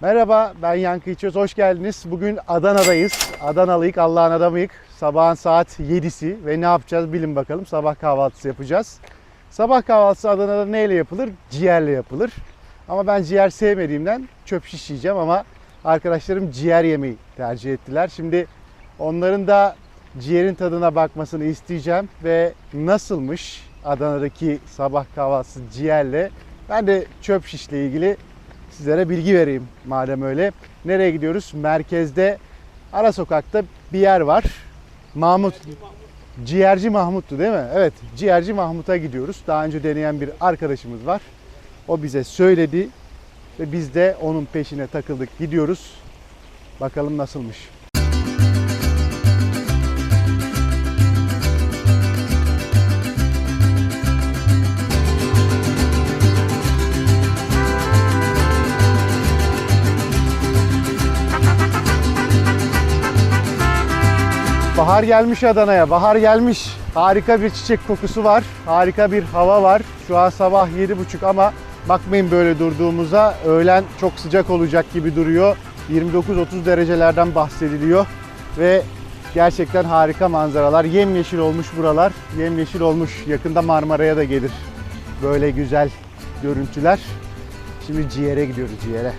Merhaba ben Yankı İçöz, hoş geldiniz. Bugün Adana'dayız. Adanalıyık, Allah'ın adamıyık. Sabahın saat 7'si ve ne yapacağız bilin bakalım. Sabah kahvaltısı yapacağız. Sabah kahvaltısı Adana'da neyle yapılır? Ciğerle yapılır. Ama ben ciğer sevmediğimden çöp şiş yiyeceğim ama arkadaşlarım ciğer yemeyi tercih ettiler. Şimdi onların da ciğerin tadına bakmasını isteyeceğim ve nasılmış Adana'daki sabah kahvaltısı ciğerle ben de çöp şişle ilgili sizlere bilgi vereyim madem öyle. Nereye gidiyoruz? Merkezde ara sokakta bir yer var. Mahmut Ciğerci Mahmut'tu değil mi? Evet, Ciğerci Mahmut'a gidiyoruz. Daha önce deneyen bir arkadaşımız var. O bize söyledi ve biz de onun peşine takıldık, gidiyoruz. Bakalım nasılmış. Bahar gelmiş Adana'ya, bahar gelmiş. Harika bir çiçek kokusu var, harika bir hava var. Şu an sabah 7.30 ama bakmayın böyle durduğumuza. Öğlen çok sıcak olacak gibi duruyor. 29-30 derecelerden bahsediliyor ve gerçekten harika manzaralar. Yemyeşil olmuş buralar, yemyeşil olmuş. Yakında Marmara'ya da gelir böyle güzel görüntüler. Şimdi ciğere gidiyoruz ciğere.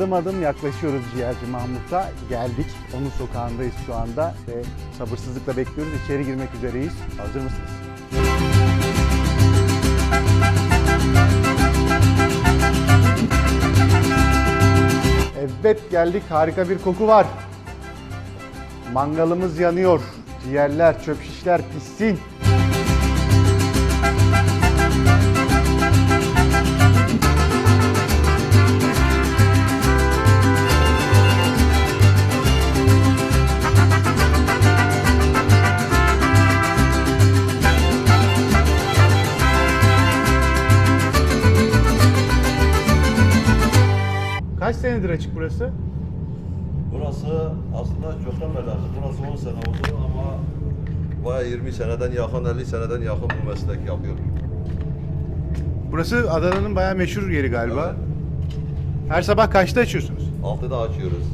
Adım adım yaklaşıyoruz Ciğerci Mahmut'a. Geldik. Onun sokağındayız şu anda ve sabırsızlıkla bekliyoruz. İçeri girmek üzereyiz. Hazır mısınız? Evet geldik. Harika bir koku var. Mangalımız yanıyor. Ciğerler, çöp şişler pişsin. Senedir açık burası? Burası aslında çoktan beri açık. Burası 10 sene oldu ama bayağı 20 seneden yakın, 50 seneden yakın bu meslek yapıyorum. Burası Adana'nın bayağı meşhur yeri galiba. Evet. Her sabah kaçta açıyorsunuz? 6'da açıyoruz.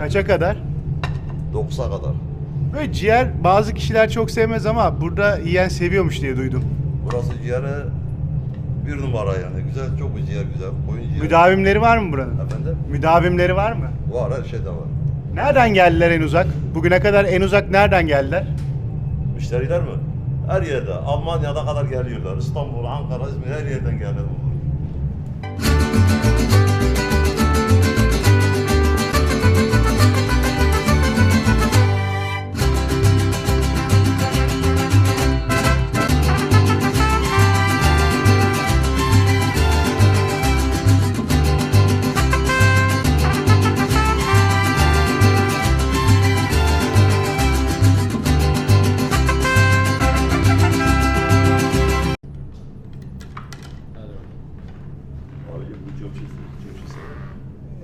Kaça kadar? 9'a kadar. Böyle ciğer bazı kişiler çok sevmez ama burada yiyen seviyormuş diye duydum. Burası ciğeri bir numara yani. Güzel, çok ciğer güzel. Koyun ciğeri. Müdavimleri var mı buranın? Efendim? Müdavimleri var mı? Var, her şey de var. Nereden geldiler en uzak? Bugüne kadar en uzak nereden geldiler? Müşteriler mi? Her yerde. Almanya'da kadar geliyorlar. İstanbul, Ankara, İzmir her yerden geliyor.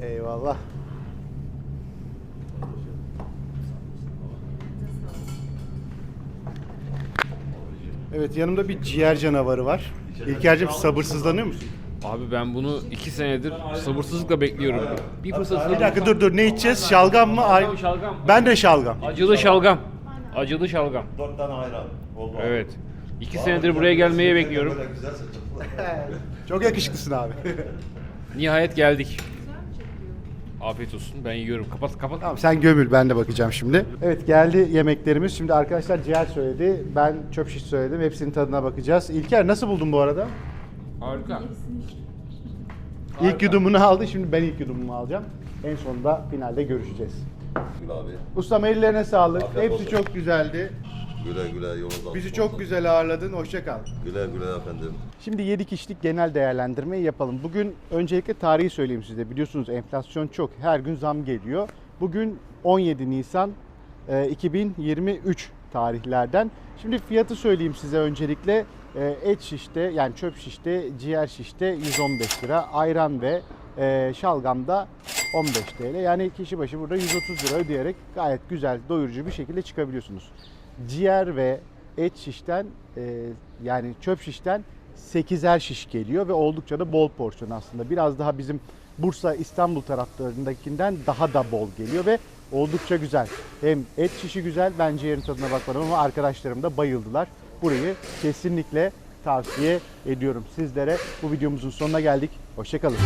Eyvallah. Evet yanımda bir ciğer canavarı var. İlker'cim sabırsızlanıyor musun? Abi ben bunu iki senedir sabırsızlıkla bekliyorum. Bir fırsat. Bir dakika dur dur ne içeceğiz? Şalgam mı? Ay- Şalgam. Ben de şalgam. Acılı şalgam. Acılı şalgam. Dört tane ayran. Oldu. Evet. İki senedir buraya gelmeyi bekliyorum. Çok yakışıklısın abi. Nihayet geldik. Afiyet olsun. Ben yiyorum. Kapat kapat. Tamam sen gömül ben de bakacağım şimdi. Evet geldi yemeklerimiz. Şimdi arkadaşlar ciğer söyledi. Ben çöp şiş söyledim. Hepsinin tadına bakacağız. İlker nasıl buldun bu arada? Harika. İlk yudumunu aldı. Şimdi ben ilk yudumumu alacağım. En sonunda finalde görüşeceğiz. Abi. Ustam ellerine sağlık. Afiyet Hepsi olsun. çok güzeldi. Güle güle yolunuz Bizi çok olsun. güzel ağırladın. Hoşça kal. Güle güle efendim. Şimdi 7 kişilik genel değerlendirmeyi yapalım. Bugün öncelikle tarihi söyleyeyim size. Biliyorsunuz enflasyon çok. Her gün zam geliyor. Bugün 17 Nisan e, 2023 tarihlerden. Şimdi fiyatı söyleyeyim size öncelikle. E, Et şişte yani çöp şişte, ciğer şişte 115 lira. Ayran ve e, şalgamda 15 TL. Yani kişi başı burada 130 lira ödeyerek gayet güzel, doyurucu bir şekilde çıkabiliyorsunuz. Ciğer ve et şişten e, yani çöp şişten 8'er şiş geliyor ve oldukça da bol porsiyon aslında. Biraz daha bizim Bursa, İstanbul taraflarındakinden daha da bol geliyor ve oldukça güzel. Hem et şişi güzel, ben ciğerin tadına bakmadım ama arkadaşlarım da bayıldılar. Burayı kesinlikle tavsiye ediyorum sizlere. Bu videomuzun sonuna geldik. Hoşçakalın.